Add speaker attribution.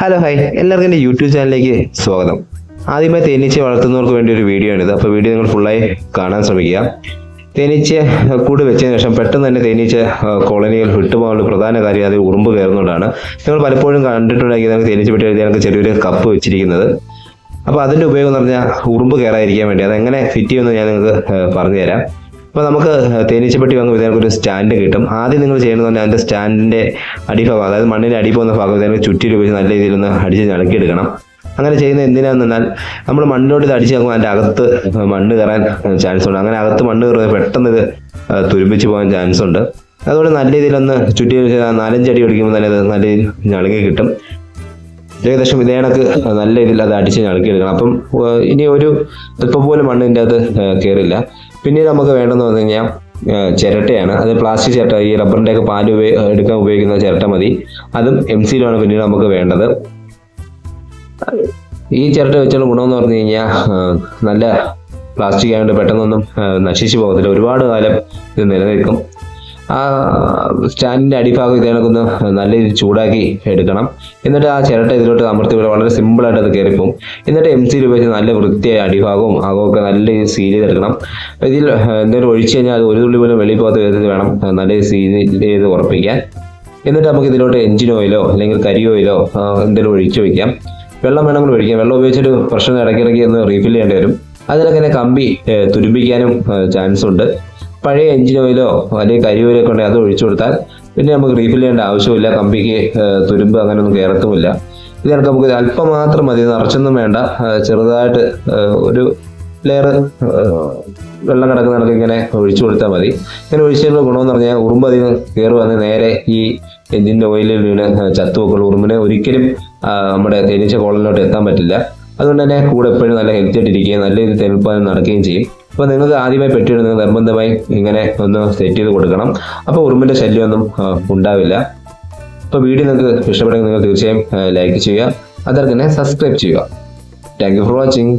Speaker 1: Hello hi എല്ലാവർക്കും എന്റെ YouTube ചാനലിലേക്ക് സ്വാഗതം. ആദ്യമായി തേനീച്ച വളർത്തുന്നവർക്ക് വേണ്ടി ഒരു വീഡിയോ ആണിത് അപ്പോൾ വീഡിയോ നിങ്ങൾ ഫുള്ളായി കാണാൻ ശ്രമിക്കുക. തേനീച്ച കൂട് വെച്ചതിന് ശേഷം പെട്ടെന്ന് തന്നെ തേനീച്ച കോളനിയിൽ വിട്ടുപോകാനുള്ള പ്രധാന കാര്യം അത് ഉറുമ്പ് കയറുന്നതുകൊണ്ടാണ്. നിങ്ങൾ പലപ്പോഴും കണ്ടിട്ടുണ്ടെങ്കിൽ നിങ്ങൾക്ക് തേനീച്ച പെട്ടി എഴുതി നമുക്ക് ചെറിയൊരു കപ്പ് വെച്ചിരിക്കുന്നത്. അപ്പോൾ അതിന്റെ ഉപയോഗം എന്ന് പറഞ്ഞാൽ ഉറുമ്പ് കയറാതിരിക്കാൻ വേണ്ടി അതെങ്ങനെ ഫിറ്റ് ചെയ്യുമെന്ന് ഞാൻ നിങ്ങൾക്ക് പറഞ്ഞുതരാം. അപ്പോൾ നമുക്ക് തേനീച്ചപ്പെട്ടി വാങ്ങുമ്പോൾ ഇതിനൊക്കെ ഒരു സ്റ്റാൻഡ് കിട്ടും. ആദ്യം നിങ്ങൾ ചെയ്യുന്നത് പറഞ്ഞാൽ അതിന്റെ സ്റ്റാൻഡിന്റെ അടിഭാഗം അതായത് മണ്ണിന്റെ അടി പോകുന്ന ഭാഗം ഇതിനെ ചുറ്റി ഉപയോഗിച്ച് നല്ല രീതിയിൽ ഒന്ന് അടിച്ച് ഞണക്കിയെടുക്കണം അങ്ങനെ ചെയ്യുന്നത് എന്തിനാന്ന് പറഞ്ഞാൽ നമ്മൾ മണ്ണിലോട്ട് ഇത് അടിച്ച് നോക്കുമ്പോൾ അതിന്റെ അകത്ത് മണ്ണ് കയറാൻ ചാൻസ് ഉണ്ട്. അങ്ങനെ അകത്ത് മണ്ണ് കയറുന്നത് പെട്ടെന്ന് ഇത് തുരുമ്പിച്ച് പോകാൻ ചാൻസ് ഉണ്ട്. അതുകൊണ്ട് നല്ല രീതിയിലൊന്ന് ചുറ്റി വെച്ച് ആ നാലഞ്ച് അടി ഒടിക്കുമ്പോൾ തന്നെ അത് നല്ല രീതിയിൽ ഞണങ്ങി കിട്ടും. ഏകദേശം ഇതേ കണക്ക് നല്ല രീതിയിൽ അത് അടിച്ച് ഞണക്കിയെടുക്കണം അപ്പം ഏഹ്, ഇനി ഒരു അല്പം പോലും മണ്ണിന്റെ അത് കയറില്ല. പിന്നീട് നമുക്ക് വേണ്ടതെന്ന് പറഞ്ഞു കഴിഞ്ഞാൽ ചിരട്ടയാണ്. അത് പ്ലാസ്റ്റിക് ചിരട്ട ഈ റബ്ബറിന്റെ ഒക്കെ പാൽ എടുക്കാൻ ഉപയോഗിക്കുന്ന ചിരട്ട മതി. അതും എം സിയിലാണ് പിന്നീട് നമുക്ക് വേണ്ടത്. ഈ ചിരട്ട വെച്ചുള്ള ഗുണമെന്ന് പറഞ്ഞു കഴിഞ്ഞാൽ നല്ല പ്ലാസ്റ്റിക് ആയതുകൊണ്ട് പെട്ടെന്നൊന്നും നശിച്ചു പോകത്തില്ല. ഒരുപാട് കാലം ഇത് നിലനിൽക്കും. ആ സ്റ്റാൻഡിന്റെ അടിഭാഗം ഇതേക്കൊന്ന് നല്ല രീതിയിൽ ചൂടാക്കി എടുക്കണം. എന്നിട്ട് ആ ചിരട്ട ഇതിലോട്ട് അമർത്തി വിടുക വളരെ സിമ്പിളായിട്ട് അത് കയറിപ്പോവും. എന്നിട്ട് എം സിയിൽ ഉപയോഗിച്ച് നല്ല വൃത്തിയായ അടിഭാഗവും അകമൊക്കെ നല്ല രീതിയിൽ സീൽ ചെയ്തെടുക്കണം. ഇതിൽ എന്തെങ്കിലും ഒഴിച്ചു കഴിഞ്ഞാൽ അത് ഒരു തുള്ളി പോലും വെളിയിൽ പോകാത്ത വിധത്തിൽ വേണം നല്ല രീതിയിൽ സീൽ ചെയ്ത് ഉറപ്പിക്കാൻ. എന്നിട്ട് നമുക്ക് ഇതിലോട്ട് എഞ്ചിൻ ഓയിലോ അല്ലെങ്കിൽ കരി ഓയിലോ എന്തെങ്കിലും ഒഴിച്ചു വയ്ക്കാം വെള്ളം വേണമെങ്കിൽ ഒഴിക്കാം. വെള്ളം ഉപയോഗിച്ചൊരു പ്രശ്നം ഇടയ്ക്കിടയ്ക്ക് ഒന്ന് റീഫിൽ ചെയ്യേണ്ടി വരും. അതിലൊക്കെ തന്നെ കമ്പി തുരുമ്പിക്കാനും ചാൻസ് ഉണ്ട്. പഴയ എഞ്ചിൻ ഓയിലോ അല്ലെങ്കിൽ കരിയോയിലോ ഒക്കെ ഉണ്ടെങ്കിൽ അത് ഒഴിച്ചു കൊടുത്താൽ പിന്നെ നമുക്ക് റീഫിൽ ചെയ്യേണ്ട ആവശ്യമില്ല. കമ്പിക്ക് തുരുമ്പ് അങ്ങനെയൊന്നും കയറത്തുമില്ല ഇതിനൊക്കെ നമുക്ക് അല്പം മാത്രം മതി നിറച്ചൊന്നും വേണ്ട. ചെറുതായിട്ട് ഒരു ലെയർ വെള്ളം കിടക്കുന്ന കണക്ക് ഇങ്ങനെ ഒഴിച്ചു കൊടുത്താൽ മതി. ഇങ്ങനെ ഒഴിച്ചതിനുള്ള ഗുണമെന്ന് പറഞ്ഞാൽ ഉറുമ്പ് അധികം കയറി. വന്ന് നേരെ ഈ എഞ്ചിന്റെ ഓയിലിൽ വീണ് ചത്തു വെക്കുള്ളൂ ഉറുമ്പിനെ ഒരിക്കലും നമ്മുടെ തേനീച്ച കോളനിലോട്ട് എത്താൻ പറ്റില്ല. അതുകൊണ്ട് തന്നെ കൂടെ എപ്പോഴും നല്ല ഹെൽത്തി ആയിട്ട് ഇരിക്കുകയും നല്ല രീതിയിൽ തെളിപ്പാൻ നടക്കുകയും ചെയ്യും. അപ്പോൾ നിങ്ങൾക്ക് ആദ്യമായി പെട്ടിയിടുന്നത് നിർബന്ധമായി ഇങ്ങനെ ഒന്ന് സെറ്റ് ചെയ്ത് കൊടുക്കണം. അപ്പോൾ ശല്യമൊന്നും ഒന്നും ഉണ്ടാവില്ല. അപ്പോൾ വീഡിയോ നിങ്ങൾക്ക് ഇഷ്ടപ്പെടുമെങ്കിൽ നിങ്ങൾ തീർച്ചയായും ലൈക്ക് ചെയ്യുക. അതുപോലെ തന്നെ സബ്സ്ക്രൈബ് ചെയ്യുക. Thank you for watching